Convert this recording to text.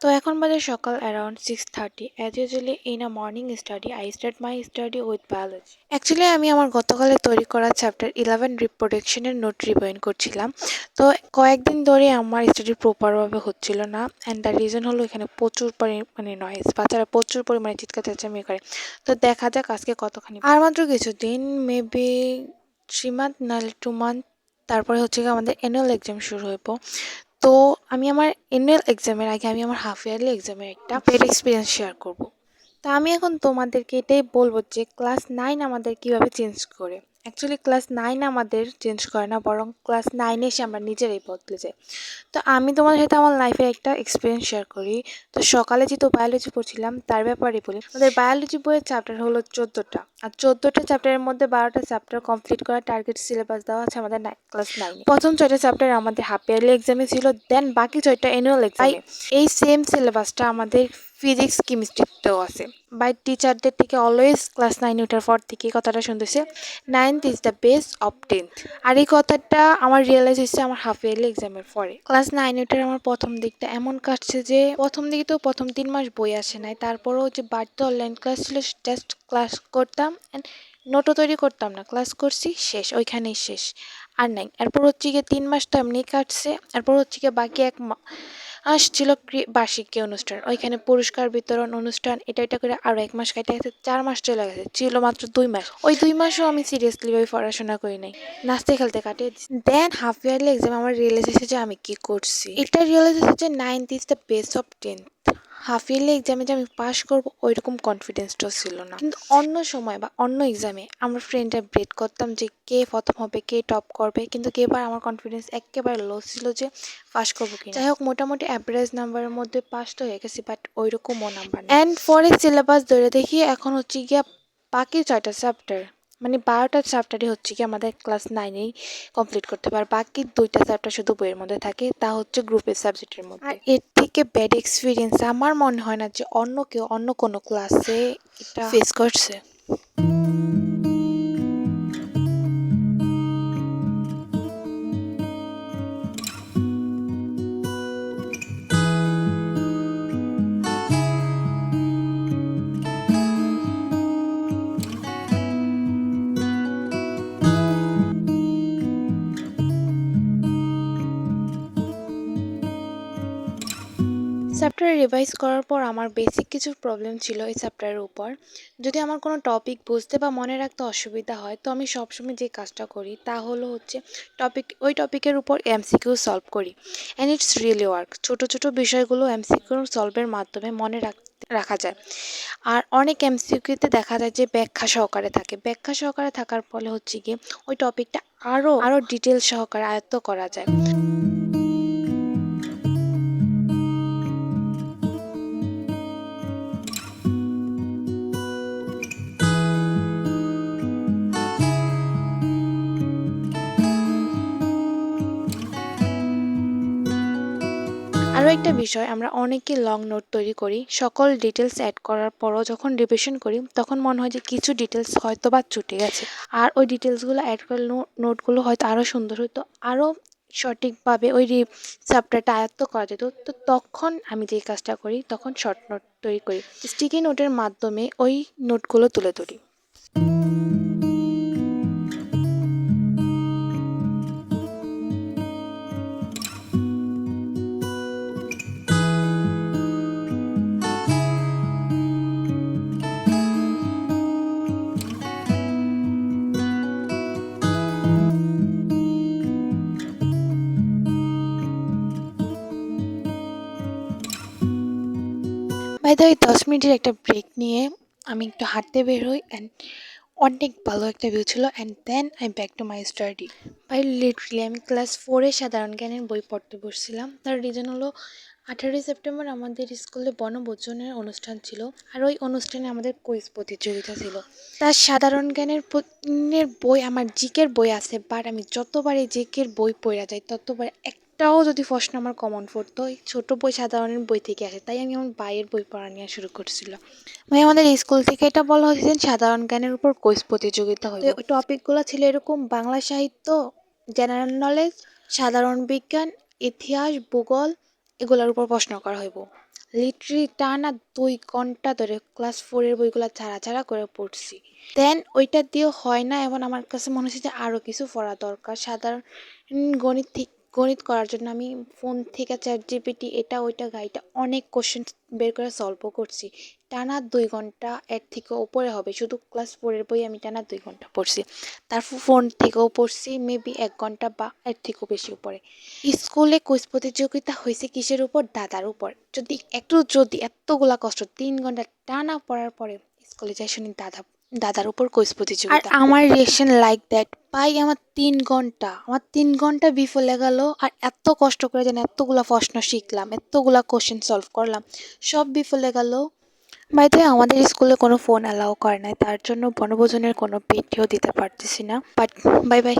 তো এখন বাজে সকাল around six thirty as usually in a morning study I start my study with biology actually আমি আমার গতকালে তৈরি করা চ্যাপ্টার ইলেভেন রিপ্রোডাকশনের নোট রিভাইন করছিলাম। তো কয়েকদিন ধরে আমার স্টাডি প্রপারভাবে হচ্ছিল না অ্যান্ড দ্য রিজন হলো এখানে প্রচুর পরিমাণে নয়েজ বাচ্চারা প্রচুর পরিমাণে চিৎকার চেঁচামি করে। তো দেখা যাক আজকে কতখানি আর মাত্র কিছুদিন মেবি থ্রি মান্থ নাহলে টু মান্থ তারপরে হচ্ছে গিয়ে আমাদের অ্যানুয়াল এক্সাম শুরু হইব। তো আমি আমার অ্যানুয়াল এক্সামের আগে আমি আমার হাফ ইয়ারলি এক্সামের একটা পেড এক্সপিরিয়েন্স শেয়ার করব। তা আমি এখন তোমাদেরকে এটাই বলব যে ক্লাস নাইন আমাদের কীভাবে চেঞ্জ করে। অ্যাকচুয়ালি ক্লাস নাইন আমাদের চেঞ্জ করে না, বরং ক্লাস নাইনে এসে আমরা নিজেরাই বদলে যাই। তো আমি তোমাদের সাথে আমার লাইফের একটা এক্সপিরিয়েন্স শেয়ার করি। তো সকালে যেহেতু বায়োলজি পড়ছিলাম, তার ব্যাপারে বলি। আমাদের বায়োলজি বইয়ের চ্যাপ্টার হলো চোদ্দোটা। আর চোদ্দোটা চ্যাপ্টারের মধ্যে বারোটা চ্যাপ্টার কমপ্লিট করার টার্গেট সিলেবাস দেওয়া আছে আমাদের ক্লাস নাইনে প্রথম ছয়টা চ্যাপ্টার আমাদের হাফ ইয়ারলি এক্সামে ছিল দেন বাকি ছয়টা অ্যানুয়াল এক্সামে এই সেম সিলেবাসটা আমাদের ফিজিক্স কেমিস্ট্রিতেও আছে। বাই টিচারদের থেকে অলওয়েজ ক্লাস নাইন ওঠার পর থেকে কথাটা শুনতেছে ninth is the best of tenth আর এই কথাটা আমার রিয়েলাইজ হয়েছে আমার হাফ ইয়ারলি এক্সামের পরে। ক্লাস নাইন ওঠার আমার প্রথম দিকটা এমন কাটছে যে, প্রথম দিকে তো প্রথম তিন মাস বই আসে নাই, তারপরেও যে বাড়িতে অনলাইন ক্লাস ছিল জাস্ট ক্লাস করতাম অ্যান্ড নোটও তৈরি করতাম না। ক্লাস করছি, শেষ, ওইখানেই শেষ। আর নাই। এরপর হচ্ছে গিয়ে তিন মাস তো এমনি কাটছে, এরপর হচ্ছে গিয়ে বাকি এক মাস ছিল বার্ষিকী অনুষ্ঠান। ওইখানে পুরস্কার বিতরণ অনুষ্ঠান, এটা এটা করে আরও এক মাস কাটে গেছে, চার মাস চলে গেছে, ছিল মাত্র দুই মাস। ওই দুই মাসও আমি সিরিয়াসলি ওই পড়াশোনা করি নাই। নাচতে, খেলতে কাটে দেন হাফ ইয়ারলি এক্সাম আমার রিয়েলাইজ হয়েছে যে আমি কি করছি? এটা রিয়েলাইজ হয়েছে যে is the best of tenth half yearly এক্সামে যে আমি পাশ করব ওই রকম কনফিডেন্সটাও ছিল না। কিন্তু অন্য সময় বা অন্য এক্সামে আমরা ফ্রেন্ডরা ব্রেড করতাম যে কে প্রথম হবে, কে টপ করবে, কিন্তু এবার আমার কনফিডেন্স একেবারে লো ছিল যে পাস করব কি যাই হোক, মোটামুটি অ্যাভারেজ নাম্বারের মধ্যে পাস তো হয়ে গেছি বাট ওই রকমও নাম্বার অ্যান্ড পরে সিলেবাস ধরে দেখি, এখন হচ্ছে গিয়া বাকি ছয়টা চ্যাপ্টার মানে বারোটা চ্যাপ্টারই হচ্ছে কি আমাদের ক্লাস নাইনেই কমপ্লিট করতে পারে বাকি দুইটা চ্যাপ্টার শুধু বইয়ের মধ্যে থাকে তা হচ্ছে গ্রুপের সাবজেক্টের মধ্যে। আর এর থেকে ব্যাড এক্সপিরিয়েন্স আমার মনে হয় না যে অন্য কেউ অন্য কোনো ক্লাসে এটা ফেস করছে। চ্যাপ্টার রিভাইজ করার পর আমার বেসিক কিছু প্রবলেম ছিল এই চ্যাপ্টারের উপর। যদি আমার কোনো টপিক বুঝতে বা মনে রাখতে অসুবিধা হয়, তো আমি সবসময় যে কাজটা করি তা হলো হচ্ছে টপিক ওই টপিকের উপর এমসিকিউ সলভ করি। অ্যান্ড ইটস রিয়েলি ওয়ার্ক ছোটো ছোটো বিষয়গুলো এমসিকিউ সলভের মাধ্যমে মনে রাখতে রাখা যায়। আর অনেক এমসিকিউতে দেখা যায় যে ব্যাখ্যা সহকারে থাকে। ব্যাখ্যা সহকারে থাকার ফলে হচ্ছে গিয়ে ওই টপিকটা আরও আরও ডিটেল সহকারে আয়ত্ত করা যায়। আরও একটা বিষয়, আমরা অনেকে লং নোট তৈরি করি, সকল ডিটেলস অ্যাড করার পরও যখন রিভিশন করি, তখন মনে হয় যে কিছু ডিটেলস হয়তো বা ছুটে গেছে। আর ওই ডিটেলসগুলো অ্যাড করলে নোটগুলো হয়তো আরও সুন্দর হতো আরও সঠিকভাবে ওই চ্যাপ্টারটা আয়ত্ত করা যেত। তো তখন আমি যে কাজটা করি, তখন শর্ট নোট তৈরি করি। স্টিকি নোটের মাধ্যমে ওই নোটগুলো তুলে ধরি। বাই দ্য দশ মিনিটের একটা ব্রেক নিয়ে আমি একটু হাঁটতে বের হই অ্যান্ড অনেক ভালো একটা ভিউ ছিল and then I back to my study by literally আমি ক্লাস ফোরে সাধারণ জ্ঞানের বই পড়তে বসছিলাম। তার রিজন হলো আঠারোই সেপ্টেম্বর আমাদের স্কুলে বনভোজনের অনুষ্ঠান ছিল আর ওই অনুষ্ঠানে আমাদের কুইজ প্রতিযোগিতা ছিল। তার সাধারণ জ্ঞানের বই, আমার জিকের বই আছে বাট আমি যতবার এই জিকের বই পড়া যাই, ততবার এক একটাও যদি প্রশ্ন আমার কমন পড়তো ওই ছোটো বই সাধারণের বই থেকে আসে, তাই আমি আমার বাইয়ের বই পড়া নেওয়া শুরু করছিলাম ভাই, আমাদের স্কুল থেকে এটা বলা হয়েছে সাধারণ জ্ঞানের উপর কুইজ প্রতিযোগিতা হয় ওই টপিকগুলো ছিল এরকম বাংলা সাহিত্য জেনারেল নলেজ সাধারণ বিজ্ঞান, ইতিহাস, ভূগোল, এগুলোর উপর প্রশ্ন করা হইব। লিটারি টানা দুই ঘণ্টা ধরে ক্লাস ফোরের বইগুলো ছাড়া ছাড়া করে পড়ছি। দেন ওইটা দিয়েও হয় না এবং আমার কাছে মনে হচ্ছে যে আরও কিছু পড়া দরকার। সাধারণ গণিত থি- গণিত করার জন্য আমি ফোন থেকে চ্যাট জিপিটি এটা, ওইটা, গাইটা অনেক কোশ্চেন বের করে সলভও করছি। টানা দুই ঘণ্টা এর থেকে উপরে হবে, শুধু ক্লাস ফোরের বই আমি টানা দুই ঘণ্টা পড়ছি। তারপর ফোন থেকেও পড়ছি মেবি এক ঘণ্টা বা এর থেকেও বেশি উপরে। স্কুলে কুইজ প্রতিযোগিতা হয়েছে কিসের উপর? দাদার উপর। যদি একটু, যদি এতগুলা কষ্ট, তিন ঘণ্টা টানা পড়ার পরে স্কুলে যাই শুনি দাদা দাদার উপর কোইস প্রতিযোগিতা আর আমার রিয়েকশন লাইক দ্যাট পাই আমার তিন ঘণ্টা আমার তিন ঘণ্টা বিফলে গেল আর এত কষ্ট করে যেন এতগুলা প্রশ্ন শিখলাম এতগুলা কোশ্চেন সলভ করলাম সব বিফলে গেল বাইতে আমাদের স্কুলে কোনো ফোন অ্যালাউ করে নাই তার জন্য বনভোজনের কোনো ভিডিও দিতে পারতেছি না বাট বাই বাই